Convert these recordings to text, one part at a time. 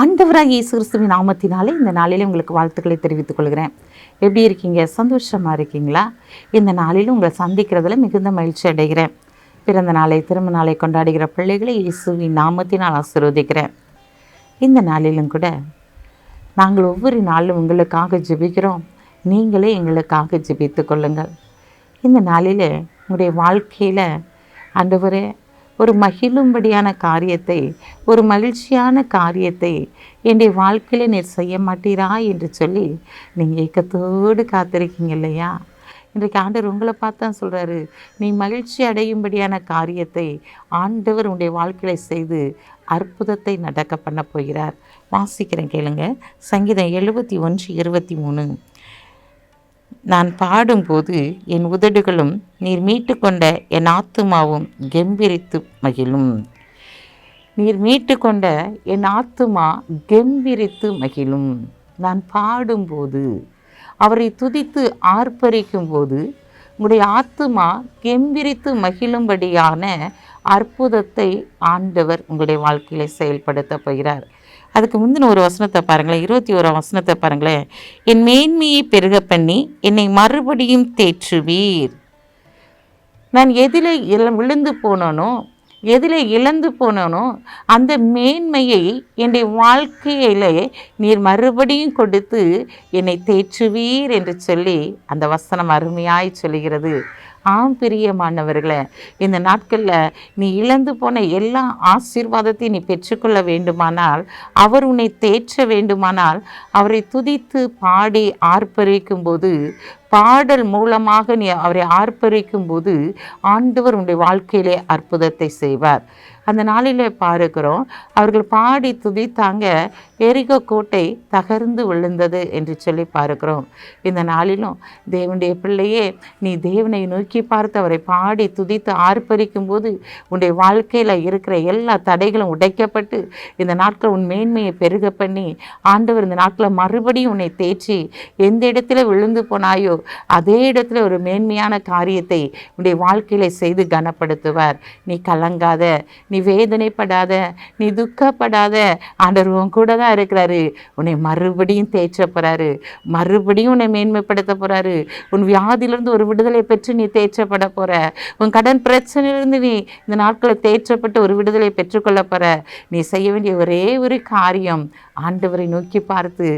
ஆண்டவராக இயேசு கிறிஸ்துவின் நாமத்தினாலே இந்த நாளிலே உங்களுக்கு வாழ்த்துக்களை தெரிவித்துக் கொள்கிறேன். எப்படி இருக்கீங்க? சந்தோஷமாக இருக்கீங்களா? இந்த நாளிலும் உங்களை சந்திக்கிறதுல மிகுந்த மகிழ்ச்சி அடைகிறேன். பிறந்த நாளை திரும்ப நாளை கொண்டாடுகிற பிள்ளைகளை இயேசுவின் நாமத்தினால் ஆசீர்வதிக்கிறேன். இந்த நாளிலும் கூட நாங்கள் ஒவ்வொரு நாளும் உங்களுக்காக ஜெபிக்கிறோம். நீங்களே எங்களுக்காக ஜெபித்து கொள்ளுங்கள். இந்த நாளில் உங்களுடைய வாழ்க்கையில் ஆண்டவரே ஒரு மகிழும்படியான காரியத்தை ஒரு மகிழ்ச்சியான காரியத்தை என்னுடைய வாழ்க்கையில் நீர் செய்ய மாட்டீரா என்று சொல்லி நீங்கள் ஏக்கத்தோடு காத்திருக்கீங்க இல்லையா? இன்றைக்கு ஆண்டவர் உங்களை பார்த்து தான் சொல்கிறாரு நீ மகிழ்ச்சி அடையும்படியான காரியத்தை ஆண்டவர் உன்னுடைய வாழ்க்கையில செய்து அற்புதத்தை நடக்க பண்ண போகிறார். வாசிக்கிறேன் கேளுங்க. சங்கீதம் எழுபத்தி ஒன்று இருபத்தி மூணு. நான் பாடும்போது என் உதடுகளும் நீர் மீட்டுக்கொண்ட என் ஆத்துமாவும் கெம்பிரித்து மகிழும். நீர் மீட்டுக்கொண்ட என் ஆத்துமா கெம்பிரித்து மகிழும். நான் பாடும்போது அவரை துதித்து ஆர்ப்பரிக்கும் போது உங்களுடைய ஆத்துமா கெம்பிரித்து மகிழும்படியான அற்புதத்தை ஆண்டவர் உங்களுடைய வாழ்க்கையில் செயல்படுத்த போகிறார். அதுக்கு முந்தின ஒரு வசனத்தை பாருங்களேன் இருபத்தி ஒரு வசனத்தை பாருங்களேன். என் மேன்மையை பெருக பண்ணி என்னை மறுபடியும் தேற்றுவீர். நான் எதில் விழுந்து போனோனோ எதில் இழந்து போனோனோ அந்த மேன்மையை என்னுடைய வாழ்க்கையிலே நீர் மறுபடியும் கொடுத்து என்னை தேற்றுவீர் என்று சொல்லி அந்த வசனம் அருமையாய் சொல்லுகிறது. ஆம் பிரியமானவர்களே இந்த நாட்களில் நீ இழந்து போன எல்லா ஆசீர்வாதத்தையும் நீ பெற்றுக்கொள்ள வேண்டுமானால் அவர் உன்னை தேற்ற வேண்டுமானால் அவரை துதித்து பாடி ஆர்ப்பரிக்கும் போது பாடல் மூலமாக நீ அவரை ஆர்ப்பரிக்கும் போது ஆண்டவர் உன்னுடைய வாழ்க்கையிலே அற்புதத்தை செய்வார். அந்த நாளில் பார்க்கிறோம் அவர்கள் பாடி துதித்தாங்க எரிகோ கோட்டை தகர்ந்து விழுந்தது என்று சொல்லி பார்க்கிறோம். இந்த நாளிலும் தேவனுடைய பிள்ளையே நீ தேவனை நோக்கி பார்த்து அவரை பாடி துதித்து ஆர்ப்பரிக்கும் போது உன்னுடைய வாழ்க்கையில் இருக்கிற எல்லா தடைகளும் உடைக்கப்பட்டு இந்த நாட்கள் உன் மேன்மையை பெருக பண்ணி ஆண்டவர் இந்த நாட்களில் மறுபடியும் உன்னை தேய்ச்சி எந்த இடத்துல விழுந்து போனாயோ அதே இடத்துல ஒரு மேன்மையான காரியத்தை உன்னுடைய வாழ்க்கையில செய்து கனப்படுத்துவார். நீ கலங்காத நீ வேதனைப்படாத நீ துக்கப்படாத. ஆண்டவர் உன் கூட தான் இருக்கிறாரு. உன்னை மறுபடியும் தேற்ற போகிறாரு மறுபடியும் உன்னை மேன்மைப்படுத்த போகிறாரு உன் வியாதியிலிருந்து ஒரு விடுதலை பெற்று நீ தேய்ச்சப்பட போற. உன் கடன் பிரச்சனையிலிருந்து நீ இந்த நாட்களில் தேற்றப்பட்டு ஒரு விடுதலை பெற்றுக்கொள்ள போகிற நீ செய்ய வேண்டிய ஒரே ஒரு காரியம் ஆண்டவரை நோக்கி பார்த்து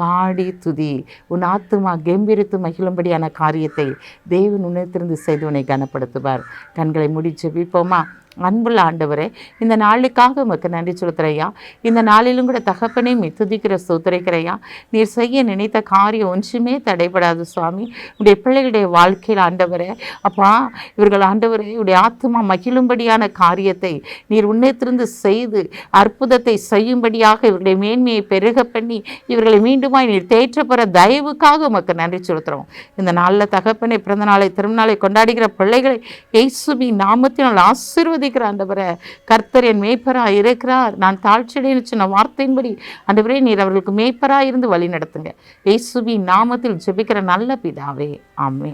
பாடி துதி. உன் ஆத்துமா கம்பீரித்து மகிழும்படியான காரியத்தை தேவன் உன்னிடத்திலிருந்து செய்து உன்னை கனப்படுத்துவார். கண்களை முடிச்சு விப்போமா அன்புள்ள ஆண்டவரே இந்த நாளுக்காக உமக்கு நன்றி செலுத்துறையா இந்த நாளிலும் கூட தகப்பனை மித்துதிக்கிற துதிக்கிற நீர் செய்ய நினைத்த காரியம் ஒன்றுமே தடைபடாது சுவாமி. உடைய பிள்ளைகளுடைய வாழ்க்கையில் ஆண்டவரே அப்பா இவர்கள் ஆண்டவரே உடைய ஆத்மா மகிழும்படியான காரியத்தை நீர் உன்னத்திலிருந்து செய்து அற்புதத்தை செய்யும்படியாக இவருடைய மேன்மையை பெருக பண்ணி இவர்களை மீண்டுமாய் நீர் தேற்றப்பெற தயவுக்காக உமக்கு நன்றி செலுத்துகிறோம் இந்த நாளில் தகப்பனை பிறந்த நாளை திருநாளை கொண்டாடுகிற பிள்ளைகளை ஏசுபி நாமத்தினால் ஆசீர்வதிக்கிற ஆண்டவரே கர்த்தர் என் மேய்ப்பராக இருக்கிறார். நான் தாழ்ச்சியடைன்னு சொன்ன வார்த்தையின்படி ஆண்டவரே நீர் அவர்களுக்கு மேய்ப்பராக இருந்து வழி நடத்துங்க இயேசுபி நாமத்தில் ஜெபிக்கிற நல்ல பிதாவே. ஆமே